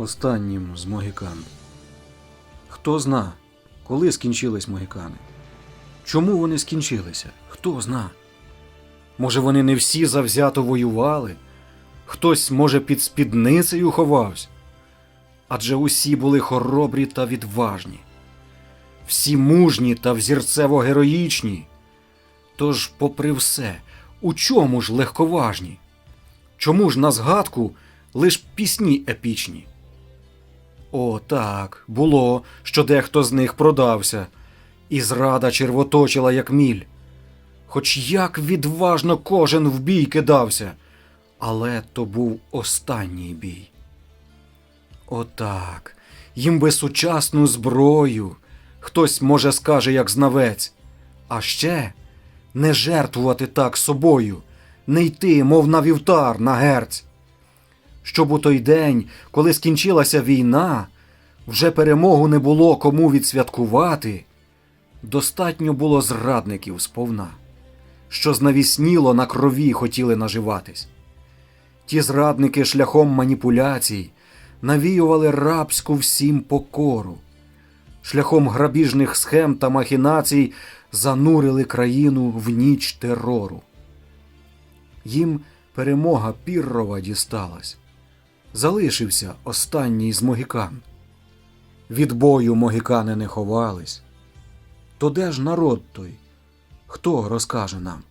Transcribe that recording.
останнім з могікан. Хто зна, коли скінчились могікани? Чому вони скінчилися? Хто зна? Може, вони не всі завзято воювали? Хтось, може, під спідницею ховався? Адже усі були хоробрі та відважні, всі мужні та взірцево героїчні. Тож, попри все, у чому ж легковажні? Чому ж на згадку лиш пісні епічні? О, так, було, що дехто з них продався, і зрада червоточила, як міль. Хоч як відважно кожен в бій кидався, але то був останній бій. Отак, їм би сучасну зброю, хтось може скаже, як знавець, а ще не жертвувати так собою, не йти, мов на вівтар, на герць. Щоб у той день, коли скінчилася війна, вже перемогу не було кому відсвяткувати, достатньо було зрадників сповна, що знавісніло на крові хотіли наживатись. Ті зрадники шляхом маніпуляцій навіювали рабську всім покору, шляхом грабіжних схем та махінацій занурили країну в ніч терору. Їм перемога Піррова дісталась. Залишився останній з могікан. Від бою могікани не ховались. То де ж народ той? Хто розкаже нам?